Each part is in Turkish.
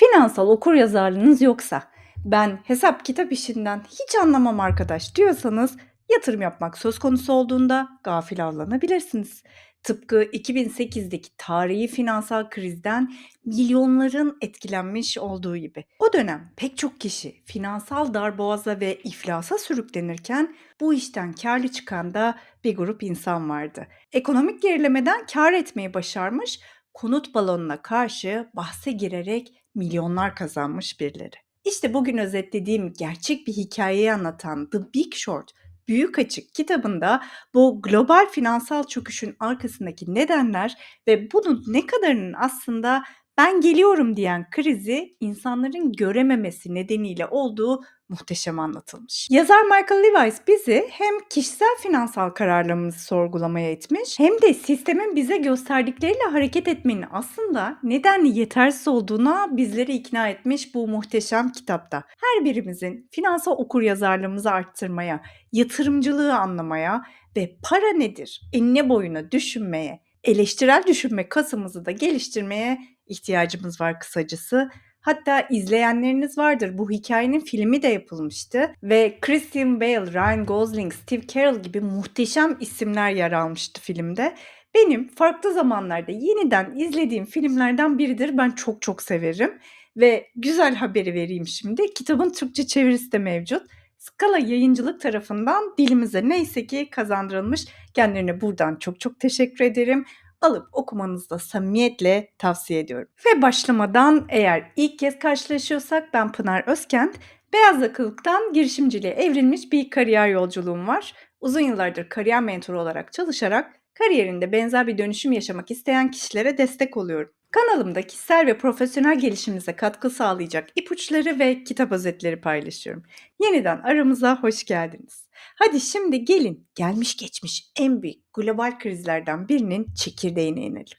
Finansal okuryazarlığınız yoksa, ben hesap kitap işinden hiç anlamam arkadaş diyorsanız yatırım yapmak söz konusu olduğunda gafil avlanabilirsiniz. Tıpkı 2008'deki tarihi finansal krizden milyonların etkilenmiş olduğu gibi. O dönem pek çok kişi finansal darboğaza ve iflasa sürüklenirken bu işten karlı çıkan da bir grup insan vardı. Ekonomik gerilemeden kar etmeyi başarmış, konut balonuna karşı bahse girerek milyonlar kazanmış birileri. İşte bugün özetlediğim gerçek bir hikayeyi anlatan The Big Short, Büyük Açık kitabında bu global finansal çöküşün arkasındaki nedenler ve bunun ne kadarının aslında ben geliyorum diyen krizi insanların görememesi nedeniyle olduğu muhteşem anlatılmış. Yazar Michael Lewis bizi hem kişisel finansal kararlarımızı sorgulamaya etmiş hem de sistemin bize gösterdikleriyle hareket etmenin aslında nedenli yetersiz olduğuna bizleri ikna etmiş bu muhteşem kitapta. Her birimizin finansal okuryazarlığımızı arttırmaya, yatırımcılığı anlamaya ve para nedir enine boyuna düşünmeye, eleştirel düşünme kasımızı da geliştirmeye ihtiyacımız var kısacası. Hatta izleyenleriniz vardır. Bu hikayenin filmi de yapılmıştı ve Christian Bale, Ryan Gosling, Steve Carell gibi muhteşem isimler yer almıştı filmde. Benim farklı zamanlarda yeniden izlediğim filmlerden biridir. Ben çok çok severim ve güzel haberi vereyim şimdi. Kitabın Türkçe çevirisi de mevcut. Skala Yayıncılık tarafından dilimize neyse ki kazandırılmış. Kendilerine buradan çok çok teşekkür ederim alıp okumanızı da samimiyetle tavsiye ediyorum. Ve başlamadan eğer ilk kez karşılaşıyorsak ben Pınar Özkent. Beyaz yakalılıktan girişimciliğe evrilmiş bir kariyer yolculuğum var. Uzun yıllardır kariyer mentoru olarak çalışarak kariyerinde benzer bir dönüşüm yaşamak isteyen kişilere destek oluyorum. Kanalımda kişisel ve profesyonel gelişiminize katkı sağlayacak ipuçları ve kitap özetleri paylaşıyorum. Yeniden aramıza hoş geldiniz. Hadi şimdi gelin gelmiş geçmiş en büyük global krizlerden birinin çekirdeğine inelim.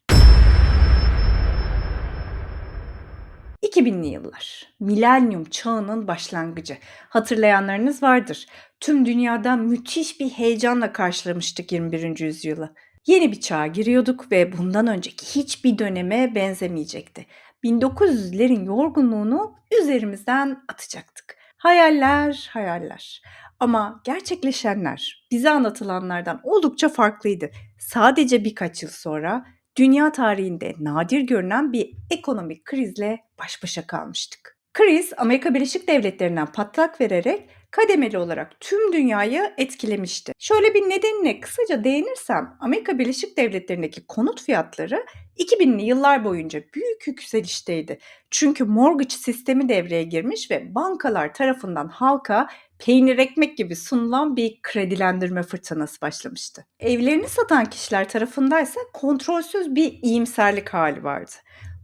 2000'li yıllar. Milenyum çağının başlangıcı. Hatırlayanlarınız vardır. Tüm dünyada müthiş bir heyecanla karşılamıştık 21. yüzyılı. Yeni bir çağa giriyorduk ve bundan önceki hiçbir döneme benzemeyecekti. 1900'lerin yorgunluğunu üzerimizden atacaktık. Hayaller, hayaller. Ama gerçekleşenler bize anlatılanlardan oldukça farklıydı. Sadece birkaç yıl sonra dünya tarihinde nadir görünen bir ekonomik krizle baş başa kalmıştık. Kriz Amerika Birleşik Devletleri'nden patlak vererek kademeli olarak tüm dünyayı etkilemişti. Şöyle bir nedenine kısaca değinirsem Amerika Birleşik Devletleri'ndeki konut fiyatları 2000'li yıllar boyunca büyük yükselişteydi. Çünkü mortgage sistemi devreye girmiş ve bankalar tarafından halka peynir ekmek gibi sunulan bir kredilendirme fırtınası başlamıştı. Evlerini satan kişiler tarafındaysa kontrolsüz bir iyimserlik hali vardı.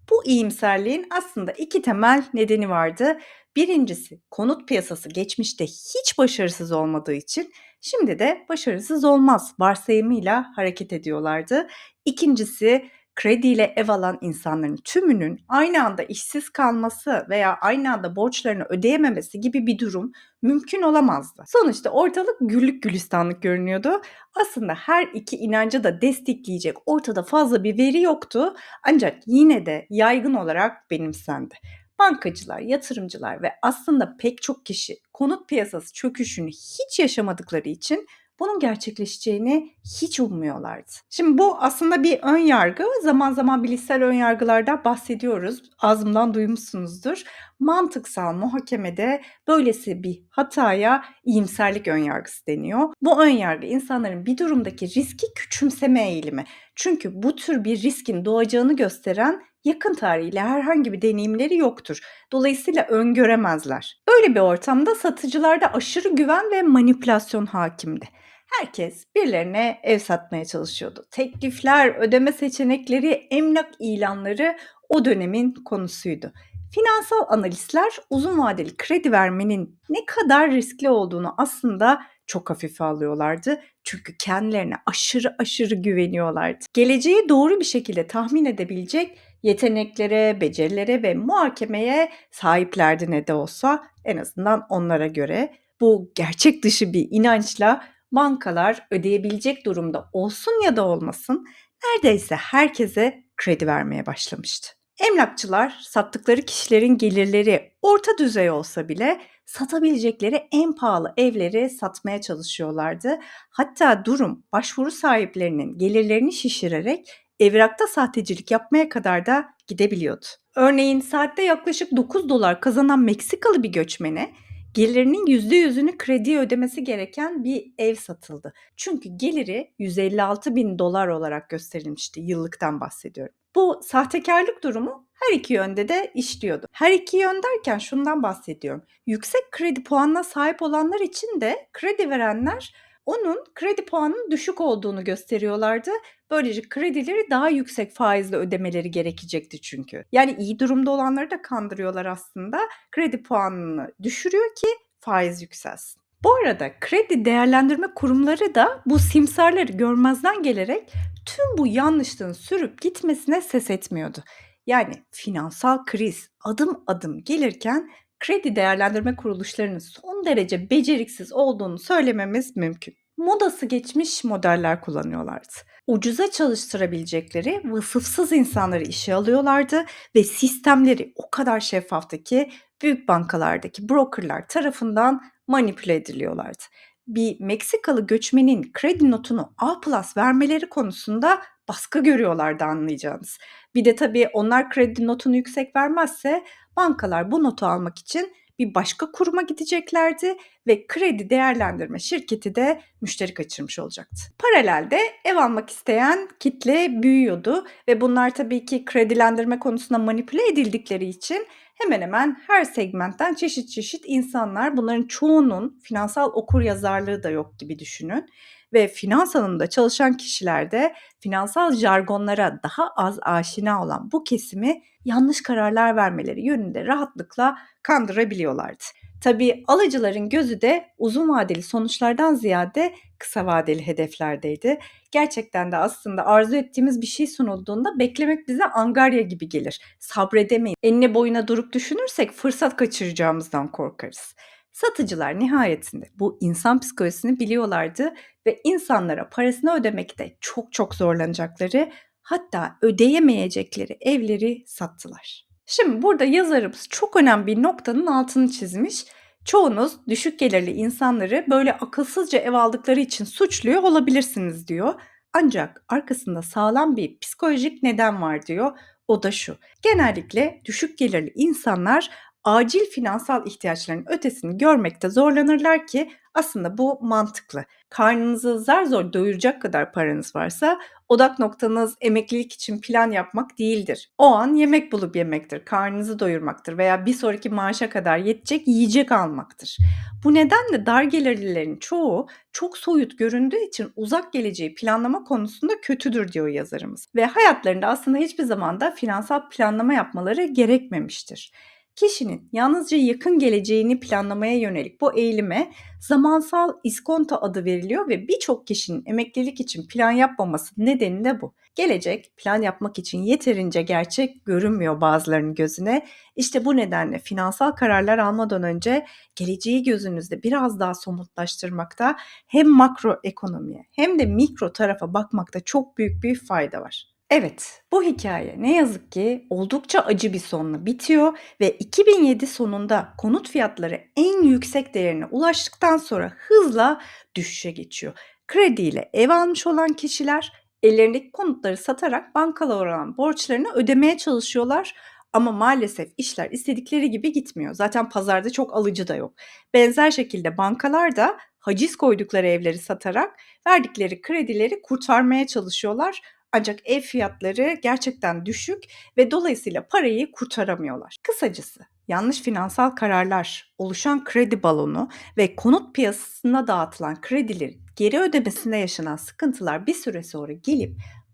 Bu iyimserliğin aslında iki temel nedeni vardı. Birincisi konut piyasası geçmişte hiç başarısız olmadığı için şimdi de başarısız olmaz varsayımıyla hareket ediyorlardı. İkincisi krediyle ev alan insanların tümünün aynı anda işsiz kalması veya aynı anda borçlarını ödeyememesi gibi bir durum mümkün olamazdı. Sonuçta ortalık güllük gülistanlık görünüyordu. Aslında her iki inancı da destekleyecek ortada fazla bir veri yoktu ancak yine de yaygın olarak benimsendi. Bankacılar, yatırımcılar ve aslında pek çok kişi konut piyasası çöküşünü hiç yaşamadıkları için bunun gerçekleşeceğini hiç ummuyorlardı. Şimdi bu aslında bir ön yargı. Zaman zaman bilişsel ön yargılardan bahsediyoruz. Ağzımdan duymuşsunuzdur. Mantıksal muhakemede böylesi bir hataya iyimserlik ön yargısı deniyor. Bu ön yargı insanların bir durumdaki riski küçümseme eğilimi. Çünkü bu tür bir riskin doğacağını gösteren yakın tarihiyle herhangi bir deneyimleri yoktur. Dolayısıyla öngöremezler. Böyle bir ortamda satıcılarda aşırı güven ve manipülasyon hakimdi. Herkes birilerine ev satmaya çalışıyordu. Teklifler, ödeme seçenekleri, emlak ilanları o dönemin konusuydu. Finansal analistler uzun vadeli kredi vermenin ne kadar riskli olduğunu aslında çok hafife alıyorlardı. Çünkü kendilerine aşırı aşırı güveniyorlardı. Geleceği doğru bir şekilde tahmin edebilecek yeteneklere, becerilere ve muhakemeye sahiplerdi ne de olsa en azından onlara göre. Bu gerçek dışı bir inançla bankalar ödeyebilecek durumda olsun ya da olmasın neredeyse herkese kredi vermeye başlamıştı. Emlakçılar sattıkları kişilerin gelirleri orta düzey olsa bile satabilecekleri en pahalı evleri satmaya çalışıyorlardı. Hatta durum başvuru sahiplerinin gelirlerini şişirerek evrakta sahtecilik yapmaya kadar da gidebiliyordu. Örneğin saatte yaklaşık 9 dolar kazanan Meksikalı bir göçmene gelirinin %100'ünü krediye ödemesi gereken bir ev satıldı. Çünkü geliri 156 bin dolar olarak gösterilmişti. Yıllıktan bahsediyorum. Bu sahtekarlık durumu her iki yönde de işliyordu. Her iki yön derken şundan bahsediyorum. Yüksek kredi puanına sahip olanlar için de kredi verenler onun kredi puanının düşük olduğunu gösteriyorlardı. Böylece kredileri daha yüksek faizle ödemeleri gerekecekti çünkü. Yani iyi durumda olanları da kandırıyorlar aslında. Kredi puanını düşürüyor ki faiz yükselsin. Bu arada kredi değerlendirme kurumları da bu simsarları görmezden gelerek tüm bu yanlışlığın sürüp gitmesine ses etmiyordu. Yani finansal kriz adım adım gelirken kredi değerlendirme kuruluşlarının son derece beceriksiz olduğunu söylememiz mümkün. Modası geçmiş modeller kullanıyorlardı. Ucuza çalıştırabilecekleri vasıfsız insanları işe alıyorlardı ve sistemleri o kadar şeffaftı ki büyük bankalardaki brokerlar tarafından manipüle ediliyorlardı. Bir Meksikalı göçmenin kredi notunu A plus vermeleri konusunda baskı görüyorlardı anlayacağınız. Bir de tabii onlar kredi notunu yüksek vermezse bankalar bu notu almak için bir başka kuruma gideceklerdi ve kredi değerlendirme şirketi de müşteri kaçırmış olacaktı. Paralelde ev almak isteyen kitle büyüyordu ve bunlar tabii ki kredilendirme konusunda manipüle edildikleri için hemen hemen her segmentten çeşit çeşit insanlar bunların çoğunun finansal okur yazarlığı da yok gibi düşünün ve finans alanında çalışan kişiler de finansal jargonlara daha az aşina olan bu kesimi yanlış kararlar vermeleri yönünde rahatlıkla kandırabiliyorlardı. Tabii alıcıların gözü de uzun vadeli sonuçlardan ziyade kısa vadeli hedeflerdeydi. Gerçekten de aslında arzu ettiğimiz bir şey sunulduğunda beklemek bize angarya gibi gelir. Sabredemeyin. Enine boyuna durup düşünürsek fırsat kaçıracağımızdan korkarız. Satıcılar nihayetinde bu insan psikolojisini biliyorlardı ve insanlara parasını ödemekte çok çok zorlanacakları hatta ödeyemeyecekleri evleri sattılar. Şimdi burada yazarımız çok önemli bir noktanın altını çizmiş. Çoğunuz düşük gelirli insanları böyle akılsızca ev aldıkları için suçluyor olabilirsiniz diyor. Ancak arkasında sağlam bir psikolojik neden var diyor. O da şu. Genellikle düşük gelirli insanlar acil finansal ihtiyaçlarının ötesini görmekte zorlanırlar ki aslında bu mantıklı. Karnınızı zar zor doyuracak kadar paranız varsa odak noktanız emeklilik için plan yapmak değildir. O an yemek bulup yemektir, karnınızı doyurmaktır veya bir sonraki maaşa kadar yetecek yiyecek almaktır. Bu nedenle dar gelirlilerin çoğu çok soyut göründüğü için uzak geleceği planlama konusunda kötüdür diyor yazarımız. Ve hayatlarında aslında hiçbir zaman da finansal planlama yapmaları gerekmemiştir. Kişinin yalnızca yakın geleceğini planlamaya yönelik bu eğilime zamansal iskonto adı veriliyor ve birçok kişinin emeklilik için plan yapmaması nedeni de bu. Gelecek plan yapmak için yeterince gerçek görünmüyor bazılarının gözüne. İşte bu nedenle finansal kararlar almadan önce geleceği gözünüzde biraz daha somutlaştırmakta hem makro ekonomiye hem de mikro tarafa bakmakta çok büyük bir fayda var. Evet, bu hikaye ne yazık ki oldukça acı bir sonla bitiyor ve 2007 sonunda konut fiyatları en yüksek değerine ulaştıktan sonra hızla düşüşe geçiyor. Krediyle ev almış olan kişiler ellerindeki konutları satarak bankalara olan borçlarını ödemeye çalışıyorlar ama maalesef işler istedikleri gibi gitmiyor. Zaten pazarda çok alıcı da yok. Benzer şekilde bankalar da haciz koydukları evleri satarak verdikleri kredileri kurtarmaya çalışıyorlar ancak ev fiyatları gerçekten düşük ve dolayısıyla parayı kurtaramıyorlar. Kısacası yanlış finansal kararlar, oluşan kredi balonu ve konut piyasasına dağıtılan kredilerin geri ödemesinde yaşanan sıkıntılar bir süre sonra gelip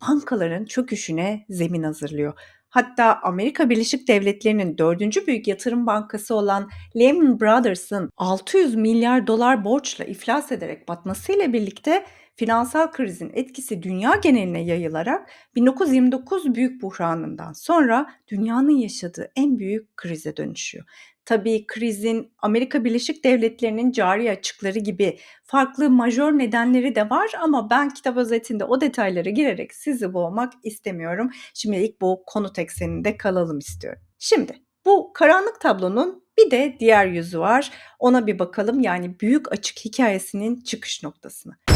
bankaların çöküşüne zemin hazırlıyor. Hatta Amerika Birleşik Devletleri'nin dördüncü büyük yatırım bankası olan Lehman Brothers'ın 600 milyar dolar borçla iflas ederek batmasıyla birlikte Finansal krizin etkisi dünya geneline yayılarak 1929 büyük buhranından sonra dünyanın yaşadığı en büyük krize dönüşüyor. Tabii krizin Amerika Birleşik Devletleri'nin cari açıkları gibi farklı majör nedenleri de var ama ben kitap özetinde o detaylara girerek sizi boğmak istemiyorum. Şimdilik bu konut ekseninde kalalım istiyorum. Şimdi bu karanlık tablonun bir de diğer yüzü var. Ona bir bakalım yani büyük açık hikayesinin çıkış noktasına.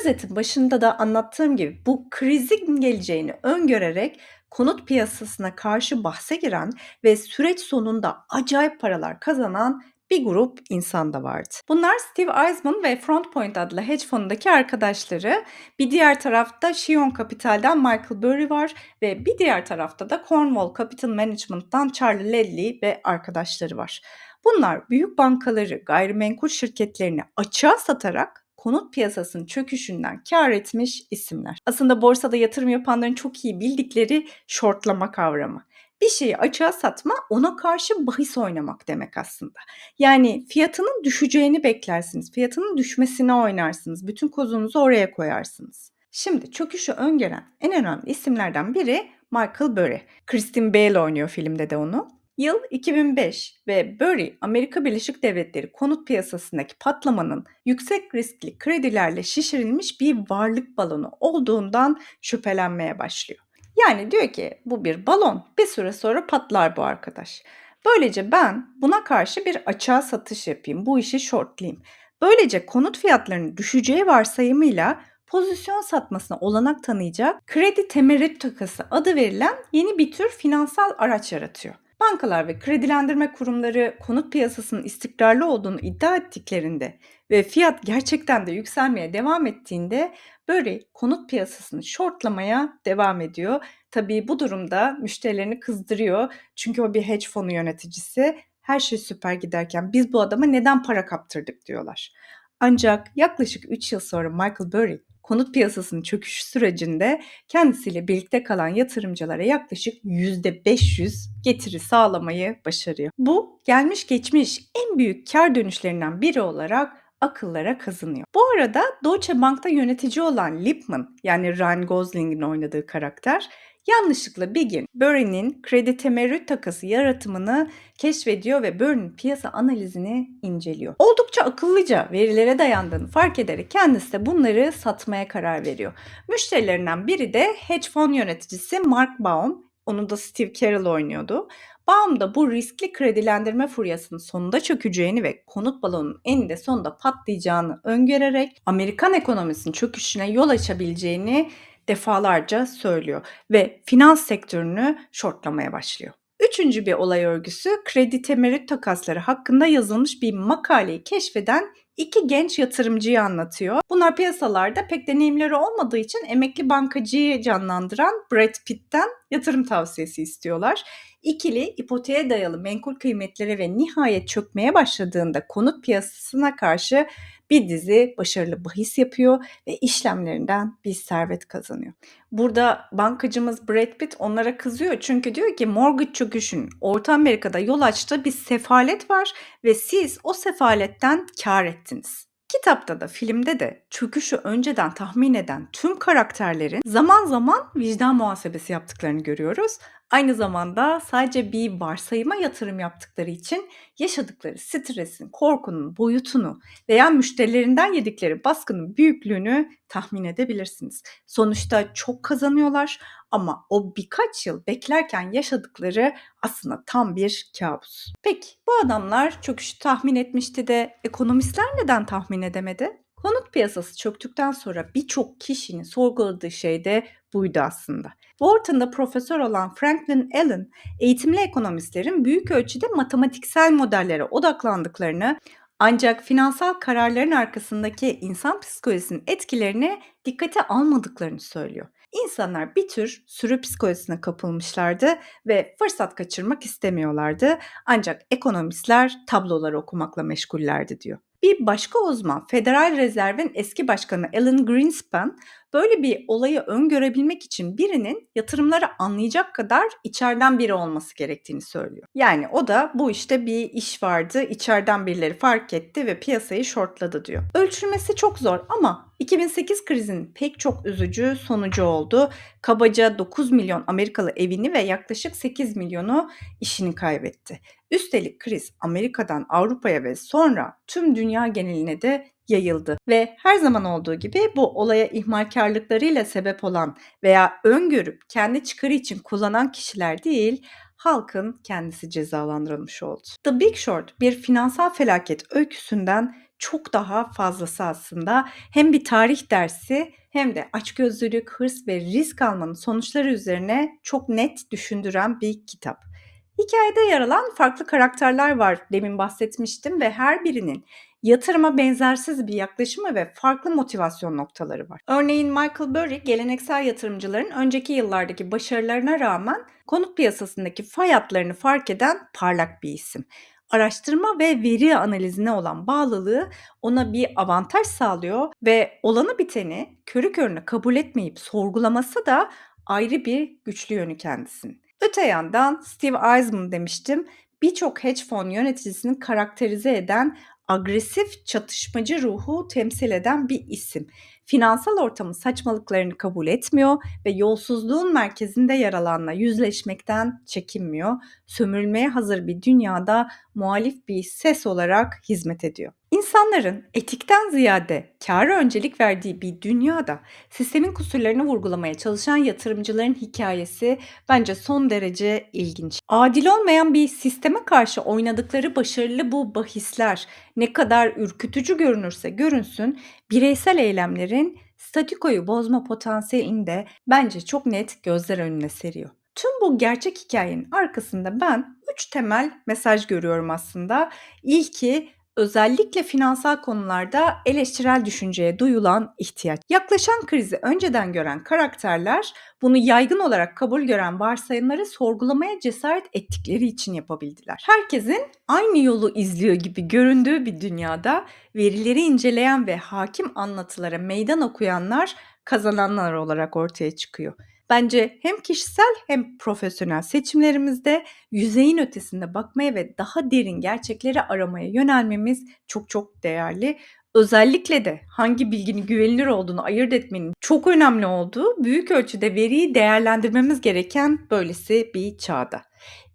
Özetin başında da anlattığım gibi bu krizin geleceğini öngörerek konut piyasasına karşı bahse giren ve süreç sonunda acayip paralar kazanan bir grup insan da vardı. Bunlar Steve Eisman ve Frontpoint adlı hedge fonundaki arkadaşları. Bir diğer tarafta Shion Capital'den Michael Burry var ve bir diğer tarafta da Cornwall Capital Management'tan Charlie Ledley ve arkadaşları var. Bunlar büyük bankaları, gayrimenkul şirketlerini açığa satarak konut piyasasının çöküşünden kar etmiş isimler. Aslında borsada yatırım yapanların çok iyi bildikleri shortlama kavramı. Bir şeyi açığa satma ona karşı bahis oynamak demek aslında. Yani fiyatının düşeceğini beklersiniz. Fiyatının düşmesine oynarsınız. Bütün kozunuzu oraya koyarsınız. Şimdi çöküşü öngören en önemli isimlerden biri Michael Burry. Christine Bale oynuyor filmde de onu. Yıl 2005 ve Burry, Amerika Birleşik Devletleri konut piyasasındaki patlamanın yüksek riskli kredilerle şişirilmiş bir varlık balonu olduğundan şüphelenmeye başlıyor. Yani diyor ki bu bir balon bir süre sonra patlar bu arkadaş. Böylece ben buna karşı bir açığa satış yapayım, bu işi shortlayayım. Böylece konut fiyatlarının düşeceği varsayımıyla pozisyon satmasına olanak tanıyacak kredi temerrüt takası adı verilen yeni bir tür finansal araç yaratıyor. Bankalar ve kredilendirme kurumları konut piyasasının istikrarlı olduğunu iddia ettiklerinde ve fiyat gerçekten de yükselmeye devam ettiğinde böyle konut piyasasını shortlamaya devam ediyor. Tabii bu durumda müşterilerini kızdırıyor. Çünkü o bir hedge fonu yöneticisi. Her şey süper giderken biz bu adama neden para kaptırdık diyorlar. Ancak yaklaşık 3 yıl sonra Michael Burry konut piyasasının çöküş sürecinde kendisiyle birlikte kalan yatırımcılara yaklaşık %500 getiri sağlamayı başarıyor. Bu gelmiş geçmiş en büyük kar dönüşlerinden biri olarak akıllara kazınıyor. Bu arada Deutsche Bank'ta yönetici olan Lipman yani Ryan Gosling'in oynadığı karakter yanlışlıkla bir gün Burry'nin kredi temerrüt takası yaratımını keşfediyor ve Burry'nin piyasa analizini inceliyor. Oldukça akıllıca verilere dayandığını fark ederek kendisi de bunları satmaya karar veriyor. Müşterilerinden biri de hedge fon yöneticisi Mark Baum. Onu da Steve Carell oynuyordu. Baum da bu riskli kredilendirme furyasının sonunda çökeceğini ve konut balonunun eninde sonunda patlayacağını öngörerek Amerikan ekonomisinin çöküşüne yol açabileceğini defalarca söylüyor ve finans sektörünü shortlamaya başlıyor. Üçüncü bir olay örgüsü kredi temerrüt takasları hakkında yazılmış bir makaleyi keşfeden iki genç yatırımcıyı anlatıyor. Bunlar piyasalarda pek deneyimleri olmadığı için emekli bankacıyı canlandıran Brad Pitt'ten yatırım tavsiyesi istiyorlar. İkili ipoteğe dayalı menkul kıymetlere ve nihayet çökmeye başladığında konut piyasasına karşı bir dizi başarılı bahis yapıyor ve işlemlerinden bir servet kazanıyor. Burada bankacımız Brad Pitt onlara kızıyor çünkü diyor ki mortgage çöküşün Orta Amerika'da yol açtığı bir sefalet var ve siz o sefaletten kar ettiniz. Kitapta da filmde de çöküşü önceden tahmin eden tüm karakterlerin zaman zaman vicdan muhasebesi yaptıklarını görüyoruz. Aynı zamanda sadece bir varsayıma yatırım yaptıkları için yaşadıkları stresin, korkunun boyutunu veya müşterilerinden yedikleri baskının büyüklüğünü tahmin edebilirsiniz. Sonuçta çok kazanıyorlar ama o birkaç yıl beklerken yaşadıkları aslında tam bir kabus. Peki bu adamlar çöküşü tahmin etmişti de ekonomistler neden tahmin edemedi? Konut piyasası çöktükten sonra birçok kişinin sorguladığı şey de buydu aslında. Wharton'da profesör olan Franklin Allen, eğitimli ekonomistlerin büyük ölçüde matematiksel modellere odaklandıklarını ancak finansal kararların arkasındaki insan psikolojisinin etkilerini dikkate almadıklarını söylüyor. İnsanlar bir tür sürü psikolojisine kapılmışlardı ve fırsat kaçırmak istemiyorlardı. Ancak ekonomistler tabloları okumakla meşgullerdi diyor. Bir başka uzman Federal Rezerv'in eski başkanı Alan Greenspan Böyle bir olayı öngörebilmek için birinin yatırımları anlayacak kadar içeriden biri olması gerektiğini söylüyor. Yani o da bu işte bir iş vardı, içeriden birileri fark etti ve piyasayı shortladı diyor. Ölçülmesi çok zor ama 2008 krizinin pek çok üzücü sonucu oldu. Kabaca 9 milyon Amerikalı evini ve yaklaşık 8 milyonu işini kaybetti. Üstelik kriz Amerika'dan Avrupa'ya ve sonra tüm dünya geneline de yayıldı ve her zaman olduğu gibi bu olaya ihmalkarlıklarıyla sebep olan veya öngörüp kendi çıkarı için kullanan kişiler değil, halkın kendisi cezalandırılmış oldu. The Big Short bir finansal felaket öyküsünden çok daha fazlası aslında. Hem bir tarih dersi hem de açgözlülük, hırs ve risk almanın sonuçları üzerine çok net düşündüren bir kitap. Hikayede yer alan farklı karakterler var demin bahsetmiştim ve her birinin yatırıma benzersiz bir yaklaşımı ve farklı motivasyon noktaları var. Örneğin Michael Burry geleneksel yatırımcıların önceki yıllardaki başarılarına rağmen konut piyasasındaki fay hatlarını fark eden parlak bir isim. Araştırma ve veri analizine olan bağlılığı ona bir avantaj sağlıyor ve olanı biteni körü körüne kabul etmeyip sorgulaması da ayrı bir güçlü yönü kendisinin. Öte yandan Steve Eisman demiştim. Birçok hedge fon yöneticisini karakterize eden agresif çatışmacı ruhu temsil eden bir isim. Finansal ortamın saçmalıklarını kabul etmiyor ve yolsuzluğun merkezinde yer alanla yüzleşmekten çekinmiyor. Sömürülmeye hazır bir dünyada muhalif bir ses olarak hizmet ediyor. İnsanların etikten ziyade kâra öncelik verdiği bir dünyada sistemin kusurlarını vurgulamaya çalışan yatırımcıların hikayesi bence son derece ilginç. Adil olmayan bir sisteme karşı oynadıkları başarılı bu bahisler ne kadar ürkütücü görünürse görünsün bireysel eylemlerin statikoyu bozma potansiyelini de bence çok net gözler önüne seriyor. Tüm bu gerçek hikayenin arkasında ben üç temel mesaj görüyorum aslında. İlki özellikle finansal konularda eleştirel düşünceye duyulan ihtiyaç. Yaklaşan krizi önceden gören karakterler bunu yaygın olarak kabul gören varsayımları sorgulamaya cesaret ettikleri için yapabildiler. Herkesin aynı yolu izliyor gibi göründüğü bir dünyada verileri inceleyen ve hakim anlatılara meydan okuyanlar kazananlar olarak ortaya çıkıyor. Bence hem kişisel hem profesyonel seçimlerimizde yüzeyin ötesinde bakmaya ve daha derin gerçekleri aramaya yönelmemiz çok çok değerli. Özellikle de hangi bilginin güvenilir olduğunu ayırt etmenin çok önemli olduğu büyük ölçüde veriyi değerlendirmemiz gereken böylesi bir çağda.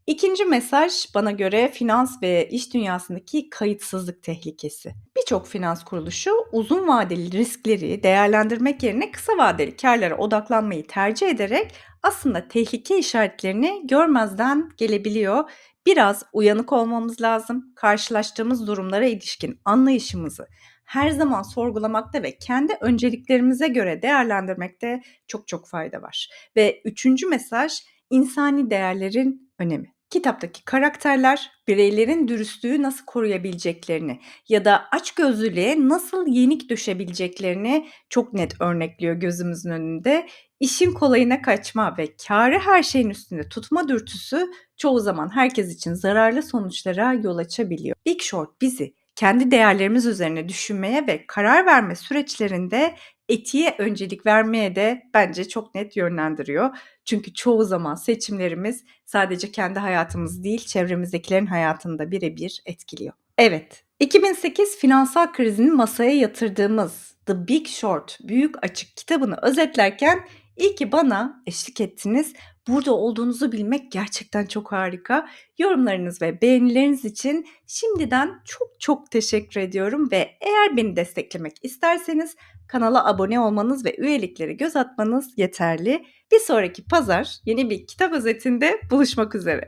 İkinci mesaj bana göre finans ve iş dünyasındaki kayıtsızlık tehlikesi. Birçok finans kuruluşu uzun vadeli riskleri değerlendirmek yerine kısa vadeli karlara odaklanmayı tercih ederek aslında tehlike işaretlerini görmezden gelebiliyor. Biraz uyanık olmamız lazım. Karşılaştığımız durumlara ilişkin anlayışımızı her zaman sorgulamakta ve kendi önceliklerimize göre değerlendirmekte çok çok fayda var. Ve üçüncü mesaj insani değerlerin önemi. Kitaptaki karakterler bireylerin dürüstlüğü nasıl koruyabileceklerini ya da açgözlülüğe nasıl yenik düşebileceklerini çok net örnekliyor gözümüzün önünde. İşin kolayına kaçma ve kârı her şeyin üstünde tutma dürtüsü çoğu zaman herkes için zararlı sonuçlara yol açabiliyor. Big Short bizi kendi değerlerimiz üzerine düşünmeye ve karar verme süreçlerinde etiğe öncelik vermeye de bence çok net yönlendiriyor. Çünkü çoğu zaman seçimlerimiz sadece kendi hayatımız değil, çevremizdekilerin hayatını da birebir etkiliyor. Evet, 2008 finansal krizinin masaya yatırdığımız The Big Short, Büyük Açık kitabını özetlerken iyi ki bana eşlik ettiniz. Burada olduğunuzu bilmek gerçekten çok harika. Yorumlarınız ve beğenileriniz için şimdiden çok çok teşekkür ediyorum ve eğer beni desteklemek isterseniz kanala abone olmanız ve üyelikleri göz atmanız yeterli. Bir sonraki pazar yeni bir kitap özetinde buluşmak üzere.